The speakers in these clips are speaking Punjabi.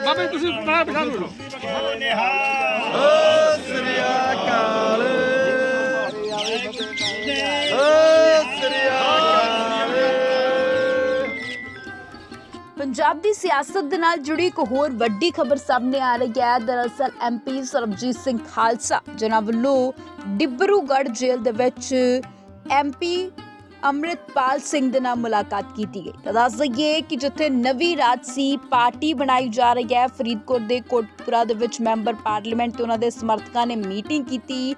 ਬਾਬੇ, ਤੁਸੀਂ ਬਾਹਰ ਬਿਠਾ ਲਓ ਸ੍ਰੀ ਅਕਾਲ ਸ੍ਰੀ ਪੰਜਾਬ ਦੀ ਸਿਆਸਤ ਦੇ ਨਾਲ ਜੁੜੀ ਇੱਕ ਹੋਰ ਵੱਡੀ ਖਬਰ ਸਾਹਮਣੇ ਆ ਰਹੀ ਹੈ। ਦਰਅਸਲ ਐਮਪੀ ਸਰਬਜੀਤ ਸਿੰਘ ਖਾਲਸਾ, ਜਿਨ੍ਹਾਂ ਵੱਲੋਂ ਡਿਬਰੂਗੜ੍ਹ ਜੇਲ੍ਹ ਦੇ ਵਿੱਚ ਐਮਪੀ ਅੰਮ੍ਰਿਤਪਾਲ ਸਿੰਘ ਦੇ ਨਾਲ ਮੁਲਾਕਾਤ ਕੀਤੀ ਗਈ। ਤਾਂ ਦੱਸ ਦਈਏ ਕਿ ਜਿੱਥੇ ਨਵੀਂ ਰਾਜਸੀ ਪਾਰਟੀ ਬਣਾਈ ਜਾ ਰਹੀ ਹੈ। ਫਰੀਦਕੋਟ ਦੇ ਕੋਟਪੁਰਾ ਦੇ ਵਿੱਚ ਮੈਂਬਰ ਪਾਰਲੀਮੈਂਟ ਤੇ ਉਹਨਾਂ ਦੇ ਸਮਰਥਕਾਂ ਨੇ ਮੀਟਿੰਗ ਕੀਤੀ।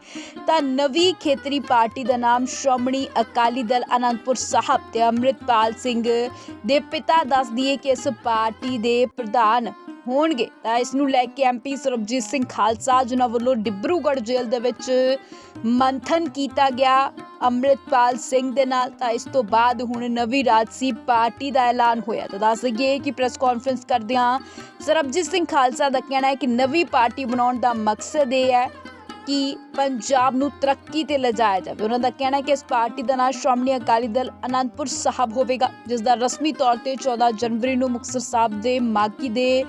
ਤਾਂ ਨਵੀਂ ਖੇਤਰੀ ਪਾਰਟੀ ਦਾ ਨਾਮ ਸ਼੍ਰੋਮਣੀ ਅਕਾਲੀ ਦਲ ਅਨੰਦਪੁਰ ਸਾਹਿਬ ਤੇ ਅੰਮ੍ਰਿਤਪਾਲ ਸਿੰਘ ਦੇ ਪਿਤਾ ਦੱਸ ਦਈਏ ਕਿ ਇਸ ਪਾਰਟੀ ਦੇ ਪ੍ਰਧਾਨ ਹੋਣਗੇ। ਤਾਂ ਇਸ ਨੂੰ ਲੈ ਕੇ ਐਮਪੀ ਸਰਬਜੀਤ ਸਿੰਘ ਖਾਲਸਾ, ਜਿਨ੍ਹਾਂ ਵੱਲੋਂ ਡਿਬਰੂਗੜ੍ਹ ਜੇਲ੍ਹ ਦੇ ਵਿੱਚ ਮੰਥਨ ਕੀਤਾ ਗਿਆ। ਅੰਮ੍ਰਿਤਪਾਲ ਸਿੰਘ ਦੇ ਨਾਲ ਤਾਂ ਇਸ ਤੋਂ ਬਾਅਦ ਹੁਣ ਨਵੀਂ ਰਾਜਸੀ ਪਾਰਟੀ ਦਾ ਐਲਾਨ ਹੋਇਆ। ਤਾਂ ਦੱਸ ਦਈਏ ਕਿ ਪ੍ਰੈਸ ਕਾਨਫਰੰਸ ਕਰਦਿਆਂ ਸਰਬਜੀਤ ਸਿੰਘ ਖਾਲਸਾ ਦਾ ਕਹਿਣਾ ਹੈ ਕਿ ਨਵੀਂ ਪਾਰਟੀ ਬਣਾਉਣ ਦਾ ਮਕਸਦ ਇਹ ਹੈ ਕਿ ਪੰਜਾਬ ਨੂੰ ਤਰੱਕੀ ਤੇ ਲਿਜਾਇਆ ਜਾਵੇ। ਉਹਨਾਂ ਦਾ ਕਹਿਣਾ ਹੈ ਕਿ ਇਸ ਪਾਰਟੀ ਦਾ ਨਾਂ ਸ਼੍ਰੋਮਣੀ ਅਕਾਲੀ ਦਲ ਅਨੰਦਪੁਰ ਸਾਹਿਬ ਹੋਵੇਗਾ, ਜਿਸ ਦਾ ਰਸਮੀ ਤੌਰ ਤੇ 14 ਜਨਵਰੀ ਨੂੰ ਮੁਕਤਸਰ ਸਾਹਿਬ ਦੇ ਮਾਗੀ ਦੇ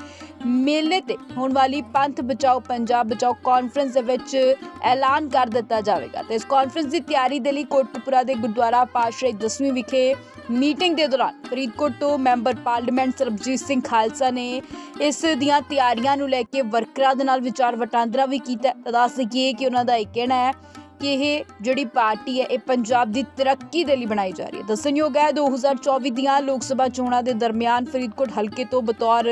ਮੇਲੇ ਤੇ ਹੋਣ ਵਾਲੀ ਪੰਥ ਬਚਾਓ, ਪੰਜਾਬ ਬਚਾਓ ਕਾਨਫਰੰਸ ਦੇ ਵਿੱਚ ਐਲਾਨ ਕਰ ਦਿੱਤਾ ਜਾਵੇਗਾ। ਤੇ ਇਸ ਕਾਨਫਰੰਸ ਦੀ ਤਿਆਰੀ ਦੇ ਲਈ ਕੋਟਪੁਰਾ ਦੇ ਗੁਰਦੁਆਰਾ ਪਾਤਸ਼ਾਹੀ ਦਸਵੀਂ ਵਿਖੇ ਮੀਟਿੰਗ ਦੇ ਦੌਰਾਨ ਫਰੀਦਕੋਟ ਤੋਂ ਮੈਂਬਰ ਪਾਰਲੀਮੈਂਟ ਸਰਬਜੀਤ ਸਿੰਘ ਖਾਲਸਾ ਨੇ ਇਸ ਦੀਆਂ ਤਿਆਰੀਆਂ ਨੂੰ ਲੈ ਕੇ ਵਰਕਰਾਂ ਦੇ ਨਾਲ ਵਿਚਾਰ ਵਟਾਂਦਰਾ ਵੀ ਕੀਤਾ। ਤਾਂ ਦੱਸ ਦਈਏ ਕਿ ਉਹਨਾਂ ਦਾ ਇਹ ਕਹਿਣਾ ਹੈ ਕਿ ਇਹ ਜਿਹੜੀ ਪਾਰਟੀ ਹੈ, ਇਹ ਪੰਜਾਬ ਦੀ ਤਰੱਕੀ ਦੇ ਲਈ ਬਣਾਈ ਜਾ ਰਹੀ ਹੈ। ਦੱਸਣਯੋਗ ਹੈ 2024 ਦੀਆਂ ਲੋਕ ਸਭਾ ਚੋਣਾਂ ਦੇ ਦਰਮਿਆਨ ਫਰੀਦਕੋਟ ਹਲਕੇ ਤੋਂ ਬਤੌਰ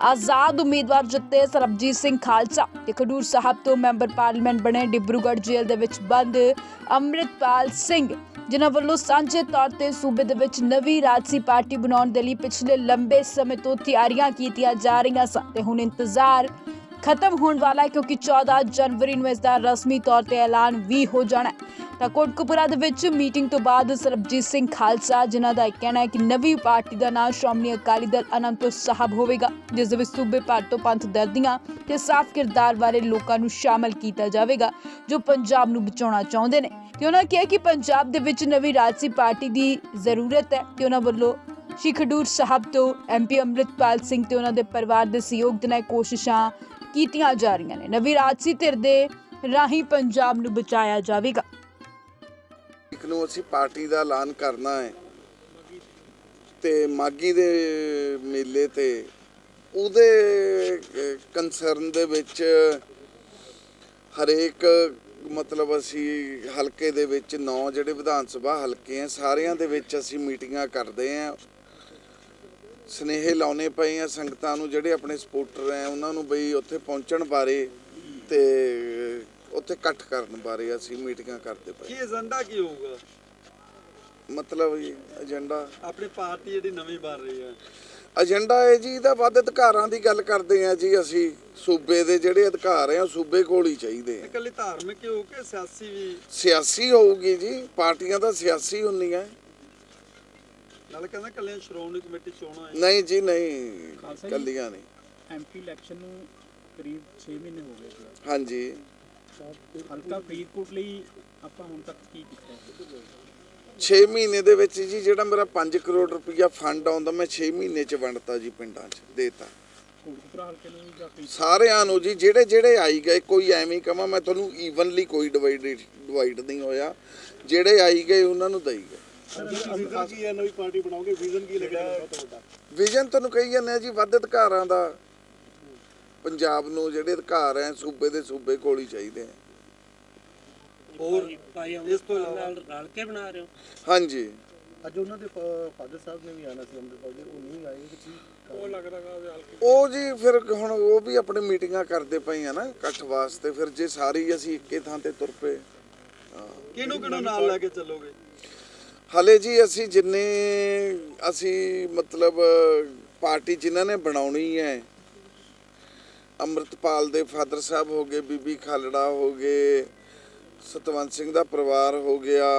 ਆਜ਼ਾਦ ਉਮੀਦਵਾਰ ਜਿੱਤੇ ਸਰਬਜੀਤ ਸਿੰਘ ਖਾਲਸਾ ਤੇ ਖਡੂਰ ਸਾਹਿਬ ਤੋਂ ਮੈਂਬਰ ਪਾਰਲੀਮੈਂਟ ਬਣੇ ਡਿਬਰੂਗੜ੍ਹ ਜੇਲ੍ਹ ਦੇ ਵਿੱਚ ਬੰਦ ਅੰਮ੍ਰਿਤਪਾਲ ਸਿੰਘ, ਜਿਨ੍ਹਾਂ ਵੱਲੋਂ ਸਾਂਝੇ ਤੌਰ ਤੇ ਸੂਬੇ ਦੇ ਵਿੱਚ ਨਵੀਂ ਰਾਜਸੀ ਪਾਰਟੀ ਬਣਾਉਣ ਦੇ ਲਈ ਪਿਛਲੇ ਲੰਬੇ ਸਮੇਂ ਤੋਂ ਤਿਆਰੀਆਂ ਕੀਤੀਆਂ ਜਾ ਰਹੀਆਂ ਸਨ ਤੇ ਹੁਣ ਇੰਤਜ਼ਾਰ ਖਤਮ ਹੋਣ ਵਾਲਾ ਹੈ ਕਿਉਂਕਿ 14 ਜਨਵਰੀ ਨੂੰ ਇਸ ਦਾ ਰਸਮੀ ਤੌਰ ਤੇ ਐਲਾਨ ਵੀ ਹੋ ਜਾਣਾ ਹੈ। ਤਾਂ ਕੋਟਕਪੂਰਾ ਦੇ ਵਿੱਚ ਮੀਟਿੰਗ ਤੋਂ ਬਾਅਦ ਸਰਬਜੀਤ ਸਿੰਘ ਖਾਲਸਾ, ਜਿਨ੍ਹਾਂ ਦਾ ਕਹਿਣਾ ਹੈ ਕਿ ਨਵੀਂ ਪਾਰਟੀ ਦਾ ਨਾਮ ਸ਼੍ਰੋਮਣੀ ਅਕਾਲੀ ਦਲ ਅਨੰਦਪੁਰ ਸਾਹਿਬ ਹੋਵੇਗਾ, ਜਿਸ ਦੇ ਵਿੱਚ ਸੂਬੇ ਭਰ ਤੋਂ ਪੰਥ ਦਰਦੀਆਂ ਤੇ ਸਾਫ਼ ਕਿਰਦਾਰ ਵਾਲੇ ਲੋਕਾਂ ਨੂੰ ਸ਼ਾਮਲ ਕੀਤਾ ਜਾਵੇਗਾ, ਜੋ ਪੰਜਾਬ ਨੂੰ ਬਚਾਉਣਾ ਚਾਹੁੰਦੇ ਨੇ। ਤੇ ਉਹਨਾਂ ਕਿਹਾ ਕਿ ਪੰਜਾਬ ਦੇ ਵਿੱਚ ਨਵੀਂ ਰਾਜਸੀ ਪਾਰਟੀ ਦੀ ਜ਼ਰੂਰਤ ਹੈ ਤੇ ਉਹਨਾਂ ਵੱਲੋਂ ਸ਼੍ਰੀ ਖਡੂਰ ਸਾਹਿਬ ਤੋਂ ਐਮਪੀ ਅੰਮ੍ਰਿਤਪਾਲ ਸਿੰਘ ਤੇ ਉਹਨਾਂ ਦੇ ਪਰਿਵਾਰ ਦੇ ਸਹਿਯੋਗ ਦੇ ਨਾਲ ਕੋਸ਼ਿਸ਼ਾਂ ਕੀਤੀਆਂ ਜਾ ਰਹੀਆਂ ਨੇ। ਨਵੀਂ ਰਾਜਸੀ ਧਿਰ ਦੇ ਰਾਹੀਂ ਪੰਜਾਬ ਨੂੰ ਬਚਾਇਆ ਜਾਵੇਗਾ। ਇੱਕ ਨੂੰ ਅਸੀਂ ਪਾਰਟੀ ਦਾ ਐਲਾਨ ਕਰਨਾ ਹੈ ਤੇ ਮਾਗੀ ਦੇ ਮੇਲੇ ਤੇ ਉਹਦੇ ਕੰਸਰਨ ਦੇ ਵਿੱਚ ਹਰੇਕ, ਮਤਲਬ ਅਸੀਂ ਹਲਕੇ ਦੇ ਵਿੱਚ ਨੌ ਜਿਹੜੇ ਵਿਧਾਨ ਸਭਾ ਹਲਕੇ ਆ, ਸਾਰਿਆਂ ਦੇ ਵਿੱਚ ਅਸੀਂ ਮੀਟਿੰਗਾਂ ਕਰਦੇ ਆ। ਸਨੇਹ ਲਾਉਣੇ ਪਏ ਆ ਸੰਗਤਾਂ ਨੂੰ ਜਿਹੜੇ ਆਪਣੇ ਸਪੋਰਟਰ ਆ ਉਹਨਾਂ ਨੂੰ ਬਈ ਉੱਥੇ ਪਹੁੰਚਣ ਬਾਰੇ ਤੇ ਉੱਥੇ ਇਕੱਠ ਕਰਨ ਬਾਰੇ ਅਸੀਂ ਮੀਟਿੰਗਾਂ ਕਰਦੇ ਪਏ। ਕੀ ਏਜੰਡਾ ਕੀ ਹੋਊਗਾ? ਮਤਲਬ ਏਜੰਡਾ। ਆਪਣੀ ਪਾਰਟੀ ਜਿਹੜੀ ਨਵੀਂ ਬਣ ਰਹੀ ਹੈ। ਏਜੰਡਾ ਹੈ ਜੀ ਇਹਦਾ ਵੱਧ ਅਧਿਕਾਰਾਂ ਦੀ ਗੱਲ ਕਰਦੇ ਆ ਜੀ ਅਸੀਂ। ਸੂਬੇ ਦੇ ਜਿਹੜੇ ਅਧਿਕਾਰ ਆ ਸੂਬੇ ਕੋਲ ਹੀ ਚਾਹੀਦੇ ਆ। ਇਕੱਲੀ ਧਾਰਮਿਕ ਹੀ ਹੋਊ ਕਿ ਸਿਆਸੀ ਵੀ? ਸਿਆਸੀ ਹੋਊਗੀ ਜੀ ਪਾਰਟੀਆਂ ਤਾਂ ਸਿਆਸੀ ਹੁੰਦੀਆਂ। ਨਾਲ ਕਹਿੰਦਾ ਇਕੱਲੀਆਂ ਸ਼੍ਰੋਮਣੀ ਕਮੇਟੀ ਚੋਣਾਂ ਹੈ ਨਹੀਂ ਜੀ ਨਹੀਂ। ਕੱਲੀਆਂ ਨਹੀਂ। ਐਮਪੀ ਇਲੈਕਸ਼ਨ ਨੂੰ ਕਰੀਬ 6 ਮਹੀਨੇ ਹੋ ਗਏ ਜੀ। ਹਾਂਜੀ। ਹਲਕਾ ਫਰੀਦਕੋਟ ਲਈ ਆਪਾਂ ਹੁਣ ਤੱਕ ਕੀ ਕੀਤਾ ਹੈ 6 ਮਹੀਨੇ ਦੇ ਵਿੱਚ ਜੀ ਜਿਹੜਾ ਮੇਰਾ 5 ਕਰੋੜ ਰੁਪਇਆ ਫੰਡ ਆਉਂਦਾ ਮੈਂ 6 ਮਹੀਨੇ ਚ ਵੰਡਤਾ ਜੀ ਪਿੰਡਾਂ ਚ ਦੇਤਾ। ਸਾਰਿਆਂ ਨੂੰ ਜੀ ਜਿਹੜੇ ਜਿਹੜੇ ਆਈ ਗਏ ਕੋਈ ਐਵੇਂ ਕਮਾ ਮੈਂ ਤੁਹਾਨੂੰ ਈਵਨਲੀ ਕੋਈ ਡਿਵਾਈਡ ਡਿਵਾਈਡ ਨਹੀਂ ਹੋਇਆ। ਜਿਹੜੇ ਆਈ ਗਏ ਉਹਨਾਂ ਨੂੰ ਦਈ ਗਏ। ਵਿਜ਼ਨ ਕੀ ਹੈ ਨਵੀਂ ਪਾਰਟੀ ਬਣਾਓਗੇ? ਵਿਜ਼ਨ ਕੀ ਲੱਗਿਆ ਤੁਹਾਡਾ ਵਿਜ਼ਨ ਤੁਹਾਨੂੰ ਕਹੀ ਜਾਂਦੇ ਆ ਜੀ ਵੱਧ ਅਧਿਕਾਰਾਂ ਦਾ। ਪੰਜਾਬ ਨੂੰ ਜਿਹੜੇ ਅਧਿਕਾਰ ਐ ਸੂਬੇ ਦੇ ਸੂਬੇ ਕੋਲ ਹੀ ਚਾਹੀਦੇ ਆ। ਹੋਰ ਭਾਈ ਇਸ ਤੋਂ ਨਾਲ ਰਲ ਕੇ ਬਣਾ ਰਹੇ ਹੋ? ਹਾਂਜੀ। ਅੱਜ ਉਹਨਾਂ ਦੇ ਫਾਦਰ ਸਾਹਿਬ ਨੇ ਵੀ ਆਣਾ ਸੀ ਅੰਮ੍ਰਿਤਪਾਲ ਦੇ ਉਹ ਨਹੀਂ ਆਏ ਕਿ ਕੀ। ਉਹ ਜੀ ਫਿਰ ਹੁਣ ਉਹ ਵੀ ਆਪਣੇ ਮੀਟਿੰਗਾਂ ਕਰਦੇ ਪਏ ਆ ਨਾ ਇਕੱਠ ਵਾਸਤੇ। ਫਿਰ ਜੇ ਸਾਰੀ ਅਸੀਂ ਇੱਕੇ ਥਾਂ ਤੇ ਤੁਰ ਪਏ ਕਿਹਨੂੰ ਕਿਹਨੂੰ ਨਾਲ ਲੈ ਕੇ ਚੱਲੋਗੇ? ਹਲੇ ਜੀ ਅਸੀਂ ਜਿੰਨੇ, ਅਸੀਂ ਮਤਲਬ, ਪਾਰਟੀ ਜਿਨ੍ਹਾਂ ਨੇ ਬਣਾਉਣੀ ਹੈ, ਅੰਮ੍ਰਿਤਪਾਲ ਦੇ ਫਾਦਰ ਸਾਹਿਬ ਹੋ ਗਏ, ਬੀਬੀ ਖਾਲੜਾ ਹੋ ਗਏ, ਸਤਵੰਤ ਸਿੰਘ ਦਾ ਪਰਿਵਾਰ ਹੋ ਗਿਆ,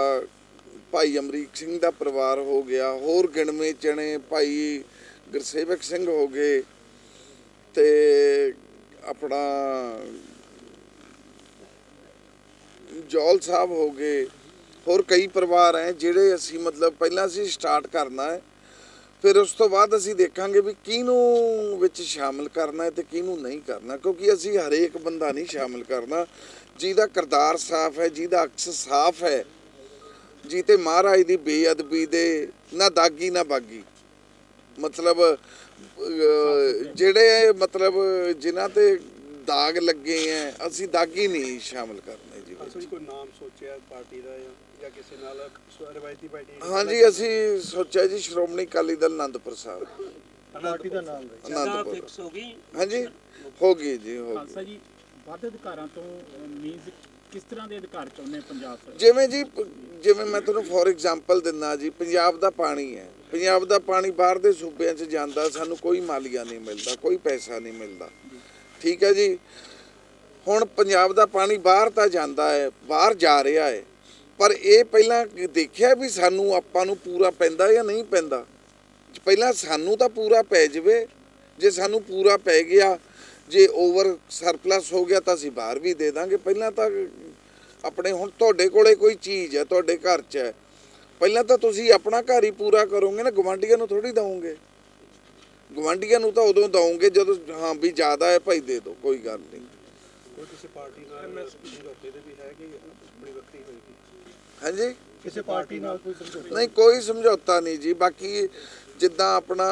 ਭਾਈ ਅਮਰੀਕ ਸਿੰਘ ਦਾ ਪਰਿਵਾਰ ਹੋ ਗਿਆ, ਹੋਰ ਗਿਣਵੇਂ ਚਣੇ ਭਾਈ ਗੁਰਸੇਵਕ ਸਿੰਘ ਹੋ ਗਏ, ਤੇ ਆਪਣਾ ਜੌਲ ਸਾਹਿਬ ਹੋ ਗਏ ਹੋਰ ਕਈ ਪਰਿਵਾਰ ਹੈ ਜਿਹੜੇ ਅਸੀਂ ਮਤਲਬ ਪਹਿਲਾਂ ਅਸੀਂ ਸਟਾਰਟ ਕਰਨਾ ਹੈ ਫਿਰ ਉਸ ਤੋਂ ਬਾਅਦ ਅਸੀਂ ਦੇਖਾਂਗੇ ਵੀ ਕਿਹਨੂੰ ਵਿੱਚ ਸ਼ਾਮਲ ਕਰਨਾ ਹੈ ਤੇ ਕਿਹਨੂੰ ਨਹੀਂ ਕਰਨਾ ਕਿਉਂਕਿ ਅਸੀਂ ਹਰੇਕ ਬੰਦਾ ਨਹੀਂ ਸ਼ਾਮਲ ਕਰਨਾ। ਜਿਹਦਾ ਕਿਰਦਾਰ ਸਾਫ਼ ਹੈ ਜਿਹਦਾ ਅਕਸ ਸਾਫ਼ ਹੈ ਜੀ ਤੇ ਮਹਾਰਾਜ ਦੀ ਬੇਅਦਬੀ ਦੇ ਨਾ ਦਾਗੀ ਨਾ ਬਾਗੀ। ਮਤਲਬ ਜਿਹੜੇ ਮਤਲਬ ਜਿਨ੍ਹਾਂ ਤੇ ਦਾਗ ਲੱਗੇ ਐ ਅਸੀਂ ਦਾਗੀ ਨਹੀਂ ਸ਼ਾਮਲ ਕਰਨੇ ਜੀ ਕੋਈ ਨਾਮ ਸੋਚਿਆ ਪਾਰਟੀ ਦਾ ਜਾਂ? ਜਾਂ ਕਿਸੇ ਨਾਲ ਸੋ- ਰਵਾਇਤੀ ਪਾਰਟੀ ਹਾਂਜੀ ਅਸੀਂ ਸੋਚਿਆ ਜੀ ਸ਼੍ਰੋਮਣੀ ਅਕਾਲੀ ਦਲ ਆਨੰਦਪੁਰ ਸਾਹਿਬ। ਪਾਰਟੀ ਦਾ ਨਾਮ ਹੈ। ਆਨੰਦਪੁਰ ਹੋ ਗਈ। ਹਾਂਜੀ ਹੋ ਗਈ ਜੀ ਹੋ ਗਈ। ਖਾਲਸਾ ਜੀ ਵੱਧ ਅਧਿਕਾਰਾਂ ਤੋਂ ਮੀਨਸ ਕਿਸ ਤਰ੍ਹਾਂ ਦੇ ਅਧਿਕਾਰ ਚਾਹੁੰਦੇ ਆ ਪੰਜਾਬ ਸਰਕਾਰ? ਜਿਵੇਂ ਜੀ ਪ- ਜਿਵੇਂ ਮੈਂ ਤੁਹਾਨੂੰ ਫੋਰ ਐਗਜ਼ਾਮਪਲ ਦਿੰਦਾ ਜੀ ਪੰਜਾਬ ਦਾ ਪਾਣੀ ਹੈ। ਪੰਜਾਬ ਦਾ ਪਾਣੀ ਬਾਹਰ ਦੇ ਸੂਬਿਆਂ 'ਚ ਜਾਂਦਾ ਸਾਨੂੰ ਕੋਈ ਮਾਲੀਆ ਨਹੀਂ ਮਿਲਦਾ ਕੋਈ ਪੈਸਾ ਨਹੀਂ ਮਿਲਦਾ। ਠੀਕ ਹੈ ਜੀ? ਹੁਣ ਪੰਜਾਬ ਦਾ ਪਾਣੀ ਬਾਹਰ ਤਾਂ ਜਾਂਦਾ ਹੈ ਬਾਹਰ ਜਾ ਰਿਹਾ ਹੈ। ਪਰ ਇਹ ਪਹਿਲਾਂ ਦੇਖਿਆ ਵੀ ਸਾਨੂੰ ਆਪਾਂ ਨੂੰ ਪੂਰਾ ਪੈਂਦਾ ਜਾਂ ਨਹੀਂ ਪੈਂਦਾ? ਪਹਿਲਾਂ ਸਾਨੂੰ ਤਾਂ ਪੂਰਾ ਪੈ ਜਾਵੇ। ਜੇ ਸਾਨੂੰ ਪੂਰਾ ਪੈ ਗਿਆ, ਜੇ ਓਵਰ ਸਰਪਲਸ ਹੋ ਗਿਆ ਤਾਂ ਅਸੀਂ ਬਾਹਰ ਵੀ ਦੇ ਦਾਂਗੇ। ਪਹਿਲਾਂ ਤਾਂ ਆਪਣੇ ਹੁਣ ਤੁਹਾਡੇ ਕੋਲੇ ਕੋਈ ਚੀਜ਼ ਹੈ, ਤੁਹਾਡੇ ਘਰ 'ਚ ਹੈ। ਪਹਿਲਾਂ ਤਾਂ ਤੁਸੀਂ ਆਪਣਾ ਘਰ ਹੀ ਪੂਰਾ ਕਰੋਗੇ ਨਾ ਗਵਾਂਢੀਆਂ ਨੂੰ ਥੋੜੀ ਦਵੋਗੇ। ਗਵਾਂਢੀਆਂ ਨੂੰ ਤਾਂ ਉਦੋਂ ਦਵੋਗੇ ਜਦੋਂ, ਹਾਂ ਵੀ ਜ਼ਿਆਦਾ ਹੈ, ਭਾਈ ਦੇ ਦਿਓ ਕੋਈ ਗੱਲ ਨਹੀਂ। ਕੋਈ ਕਿਸੇ ਪਾਰਟੀ ਨਾਲ ਸਮਝੌਤੇ ਦੇ ਵੀ ਹੈ ਕਿ ਆਪਣੀ ਵੱਖਰੀ ਹੋਏਗੀ? ਹਾਂਜੀ? ਕਿਸੇ ਪਾਰਟੀ ਨਾਲ ਕੋਈ ਸਮਝੌਤਾ? ਨਹੀਂ ਕੋਈ ਸਮਝੌਤਾ ਨਹੀਂ ਜੀ। ਬਾਕੀ ਜਿੱਦਾਂ ਆਪਣਾ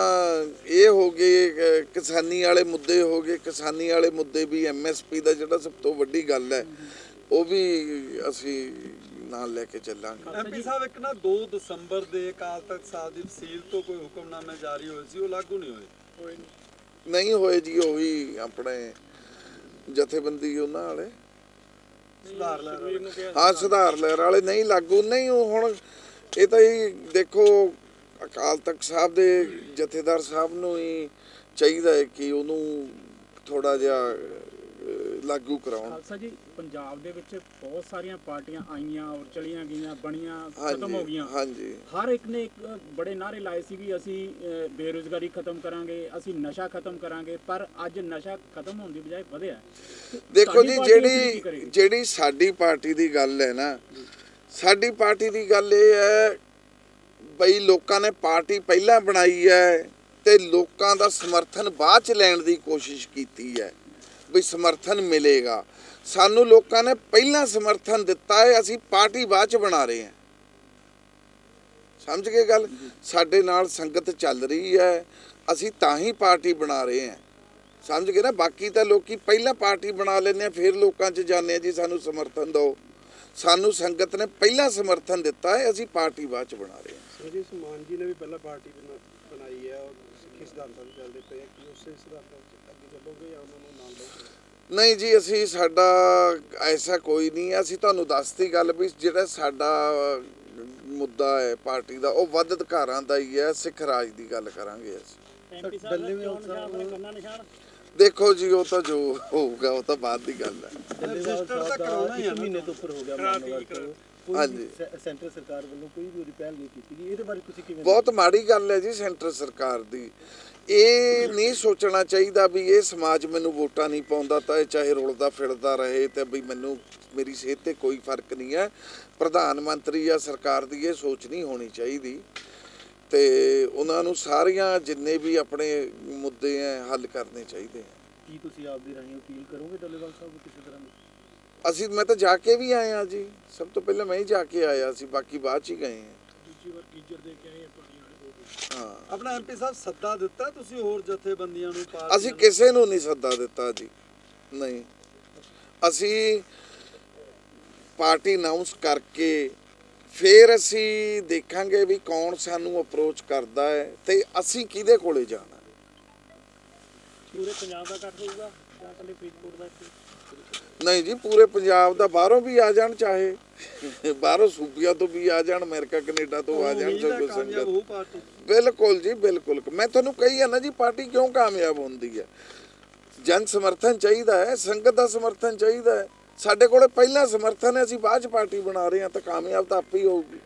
ਇਹ ਹੋ ਗਏ ਕਿਸਾਨੀ ਵਾਲੇ ਮੁੱਦੇ ਹੋ ਗਏ। ਕਿਸਾਨੀ ਵਾਲੇ ਮੁੱਦੇ ਵੀ ਐਮਐਸਪੀ ਦਾ ਜਿਹੜਾ ਸਭ ਤੋਂ ਵੱਡੀ ਗੱਲ ਹੈ ਉਹ ਵੀ ਅਸੀਂ ਨਾਲ ਲੈ ਕੇ ਚੱਲਾਂਗੇ। ਐਮਪੀ ਸਾਹਿਬ ਇੱਕ ਨਾ 2 ਦਸੰਬਰ ਦੇ ਅਕਾਲ ਤਖਤ ਸਾਹਿਬ ਦੀ ਤਹਿਸੀਲ ਤੋਂ ਕੋਈ ਹੁਕਮਨਾਮੇ ਜਾਰੀ ਹੋਏ ਸੀ ਉਹ ਲਾਗੂ ਨਹੀਂ ਹੋਏ? ਨਹੀਂ ਹੋਏ ਜੀ ਉਹੀ ਆਪਣੇ ਜਥੇਬੰਦੀ ਉਹਨਾਂ ਵਾਲੇ। ਸੁਧਾਰ ਲੈ ਰਹੇ ਹਾਂ ਸੁਧਾਰ ਲਹਿਰ ਵਾਲੇ ਨਹੀਂ ਲਾਗੂ। ਨਹੀਂ ਉਹ ਹੁਣ ਇਹ ਤਾਂ ਹੀ ਦੇਖੋ ਅਕਾਲ ਤਖਤ ਸਾਹਿਬ ਦੇ ਜਥੇਦਾਰ ਸਾਹਿਬ ਨੂੰ ਹੀ ਚਾਹੀਦਾ ਹੈ ਕਿ ਉਹਨੂੰ ਥੋੜਾ ਜਿਹਾ ਲਾਗੂ ਕਰਾਉਣ। ਖਾਲਸਾ ਜੀ ਪੰਜਾਬ ਦੇ ਵਿੱਚ ਬਹੁਤ ਸਾਰੀਆਂ ਪਾਰਟੀਆਂ ਆਈਆਂ ਔਰ ਚਲੀਆਂ ਗਈਆਂ ਬਣੀਆਂ ਖਤਮ ਹੋ ਗਈਆਂ। ਹਾਂਜੀ। ਹਰ ਇੱਕ ਨੇ ਇੱਕ ਬੜੇ ਨਾਰੇ ਲਾਏ ਸੀ ਵੀ ਅਸੀਂ ਬੇਰੁਜ਼ਗਾਰੀ ਖਤਮ ਕਰਾਂਗੇ ਅਸੀਂ ਨਸ਼ਾ ਖਤਮ ਕਰਾਂਗੇ ਪਰ ਅੱਜ ਨਸ਼ਾ ਖਤਮ ਹੋਣ ਦੀ ਬਜਾਏ ਵਧਿਆ ਦੇਖੋ ਜੀ ਕੀ ਜਿਹੜੀ? ਜਿਹੜੀ ਸਾਡੀ ਪਾਰਟੀ ਦੀ ਗੱਲ ਹੈ ਨਾ ਸਾਡੀ ਪਾਰਟੀ ਦੀ ਗੱਲ ਇਹ ਹੈ ਬਈ ਲੋਕਾਂ ਨੇ ਪਾਰਟੀ ਪਹਿਲਾਂ ਬਣਾਈ ਹੈ ਤੇ ਲੋਕਾਂ ਦਾ ਸਮਰਥਨ ਬਾਅਦ ਚ ਲੈਣ ਦੀ ਕੋਸ਼ਿਸ਼ ਕੀਤੀ ਹੈ। ਵੀ ਸਮਰਥਨ ਮਿਲੇਗਾ। ਸਾਨੂੰ ਲੋਕਾਂ ਨੇ ਪਹਿਲਾਂ ਸਮਰਥਨ ਦਿੱਤਾ ਹੈ, ਅਸੀਂ ਪਾਰਟੀ ਬਾਅਦ ਚ ਬਣਾ ਰਹੇ ਹਾਂ। ਸਮਝ ਗਏ ਗੱਲ? ਸਾਡੇ ਨਾਲ ਸੰਗਤ ਚੱਲ ਰਹੀ ਹੈ, ਅਸੀਂ ਤਾਂ ਹੀ ਪਾਰਟੀ ਬਣਾ ਰਹੇ ਹਾਂ। ਸਮਝ ਗਏ ਨਾ? ਬਾਕੀ ਤਾਂ ਲੋਕੀ ਪਹਿਲਾਂ ਪਾਰਟੀ ਬਣਾ ਲੈਂਦੇ ਆ, ਫਿਰ ਲੋਕਾਂ 'ਚ ਜਾਂਦੇ ਆ ਜੀ, ਸਾਨੂੰ ਸਮਰਥਨ ਦਿਓ। ਸਾਨੂੰ ਸੰਗਤ ਨੇ ਪਹਿਲਾਂ ਸਮਰਥਨ ਦਿੱਤਾ ਹੈ, ਅਸੀਂ ਪਾਰਟੀ ਬਾਅਦ 'ਚ ਬਣਾ ਰਹੇ ਹਾਂ। ਸੰਜੀਵ ਸੁਮਾਨ ਜੀ ਨੇ ਵੀ ਪਹਿਲਾਂ ਪਾਰਟੀ ਬਣਾਈ ਹੈ, ਔਰ ਸਿੱਖੀ ਸਿਧਾਂਤਾਂ ਤੇ ਚੱਲਦੇ ਪਏ ਕਿ ਉਸੇ ਸਿਧਾਂਤਾਂ 'ਚ ਚੱਲੋਗੇ ਜਾਂ ਉਹਨਾਂ ਨੂੰ ਨਾਲ ਲਓਗੇ ਨਹੀਂ ਜੀ ਅਸੀਂ ਸਾਡਾ ਐਸਾ ਕੋਈ ਨਹੀਂ ਹੈ। ਅਸੀਂ ਤੁਹਾਨੂੰ ਦੱਸਤੀ ਗੱਲ ਵੀ ਜਿਹੜਾ ਸਾਡਾ ਮੁੱਦਾ ਹੈ ਪਾਰਟੀ ਦਾ ਉਹ ਵੱਧ ਅਧਿਕਾਰਾਂ ਦਾ ਹੀ ਹੈ। ਸਿੱਖ ਰਾਜ ਦੀ ਗੱਲ ਕਰਾਂਗੇ ਅਸੀਂ। ਐਮਪੀ ਦੇਖੋ ਜੀ ਉਹ ਤਾਂ ਜੋ ਹੋਊਗਾ ਉਹ ਤਾਂ ਬਾਅਦ ਦੀ ਗੱਲ ਹੈ। ਡੱਲੇਵਾਲ ਰਜਿਸਟਰ ਤਾਂ ਸਾਹਿਬ ਕਰਾਉਣਾ ਦਾ ਹੀ ਆ ਇੱਕ ਨਾ। ਮਹੀਨੇ ਤੋਂ ਉੱਪਰ ਹੋ ਗਿਆ ਮਾਮਲਾ ਕੋਈ ਹਾਂਜੀ। ਵੀ ਸੈ- ਸੈਂਟਰ ਸਰਕਾਰ ਵੱਲੋਂ ਕੋਈ ਵੀ ਉਹਦੀ ਪਹਿਲ ਨਹੀਂ ਕੀਤੀ ਗਈ। ਇਹਦੇ ਬਾਰੇ ਤੁਸੀਂ ਕਿਵੇਂ ਬਹੁਤ ਮਾੜੀ ਗੱਲ ਹੈ ਜੀ ਸੈਂਟਰ ਸਰਕਾਰ ਦੀ। ਇਹ ਨਹੀਂ ਸੋਚਣਾ ਚਾਹੀਦਾ ਵੀ ਇਹ ਸਮਾਜ ਮੈਨੂੰ ਵੋਟਾਂ ਨਹੀਂ ਪਾਉਂਦਾ ਤਾਂ ਇਹ ਚਾਹੇ ਰੁਲਦਾ ਫਿਰਦਾ ਰਹੇ ਤੇ ਵੀ ਮੈਨੂੰ ਮੇਰੀ ਸਿਹਤ ਤੇ ਕੋਈ ਫ਼ਰਕ ਨਹੀਂ ਹੈ। ਪ੍ਰਧਾਨ ਮੰਤਰੀ ਜਾਂ ਸਰਕਾਰ ਦੀ ਇਹ ਸੋਚ ਨਹੀਂ ਹੋਣੀ ਚਾਹੀਦੀ। ਤੇ ਉਹਨਾਂ ਨੂੰ ਸਾਰੀਆਂ ਜਿੰਨੇ ਵੀ ਆਪਣੇ ਮੁੱਦੇ ਹੈ ਹੱਲ ਕਰਨੇ ਚਾਹੀਦੇ ਹੈ। ਕੀ ਤੁਸੀਂ ਆਪ ਦੀ ਰਾਹੀਂ ਅਪੀਲ ਕਰੋਗੇ ਡੱਲੇਵਾਲ ਸਾਹਿਬ ਨੂੰ ਕਿਸੇ ਤਰ੍ਹਾਂ ਦੀ? ਅਸੀਂ ਮੈਂ ਤਾਂ ਜਾ ਕੇ ਵੀ ਆਏ ਆ ਜੀ। ਸਭ ਤੋਂ ਪਹਿਲਾਂ ਮੈਂ ਹੀ ਜਾ ਕੇ ਆਇਆ ਸੀ ਬਾਕੀ ਬਾਅਦ ਚ ਹੀ ਗਏ ਆ ਦੂਜੀ ਵਾਰ ਟੀਚਰ ਦੇ ਕੇ ਆਏ ਪਾਰਟੀਆਂ ਵਾਲੇ ਹਾਂ। ਆਪਣਾ ਐਮਪੀ ਸਾਹਿਬ ਸੱਦਾ ਦਿੱਤਾ ਤੁਸੀਂ ਹੋਰ ਜਥੇਬੰਦੀਆਂ ਨੂੰ ਪਾਰਟੀਆਂ ਅਸੀਂ ਨੂੰ? ਕਿਸੇ ਨੂੰ ਨਹੀਂ ਸੱਦਾ ਦਿੱਤਾ ਜੀ। ਨਹੀਂ। ਅਸੀਂ ਪਾਰਟੀ ਅਨਾਉਂਸ ਕਰਕੇ ਫਿਰ ਅਸੀਂ ਦੇਖਾਂਗੇ ਵੀ ਕੌਣ ਸਾਨੂੰ ਅਪਰੋਚ ਕਰਦਾ ਹੈ ਤੇ ਅਸੀਂ ਕਿਹਦੇ ਕੋਲੇ ਜਾਣਾ। ਪੂਰੇ ਪੰਜਾਬ ਦਾ ਕੱਟ ਹੋਊਗਾ ਜਾਂ ਕੱਲੇ ਫਰੀਦਕੋਟ ਦਾ ਨਹੀਂ ਜੀ ਪੂਰੇ ਪੰਜਾਬ ਦਾ ਬਾਹਰੋਂ ਵੀ ਆ ਜਾਣ ਚਾਹੇ। ਬਾਹਰੋਂ ਸੂਬੀਆਂ ਤੋਂ ਵੀ ਆ ਜਾਣ ਅਮਰੀਕਾ ਕੈਨੇਡਾ ਤੋਂ ਆ ਜਾਣ ਕਾਮਯਾਬ ਸੰਗਤ ਬਿਲਕੁਲ ਜੀ ਬਿਲਕੁਲ। ਮੈਂ ਤੁਹਾਨੂੰ ਕਹੀ ਆ ਨਾ ਜੀ ਪਾਰਟੀ ਕਿਉਂ ਕਾਮਯਾਬ ਹੁੰਦੀ ਹੈ ਜਨ ਸਮਰਥਨ ਚਾਹੀਦਾ ਹੈ ਸੰਗਤ ਦਾ ਸਮਰਥਨ ਚਾਹੀਦਾ ਹੈ। ਸਾਡੇ ਕੋਲੇ ਪਹਿਲਾਂ ਸਮਰਥਨ ਹੈ ਅਸੀਂ ਬਾਅਦ ਚ ਪਾਰਟੀ ਬਣਾ ਰਹੇ ਹਾਂ ਤਾਂ ਕਾਮਯਾਬ ਤਾਂ ਆਪੇ ਹੀ ਹੋਊਗੀ।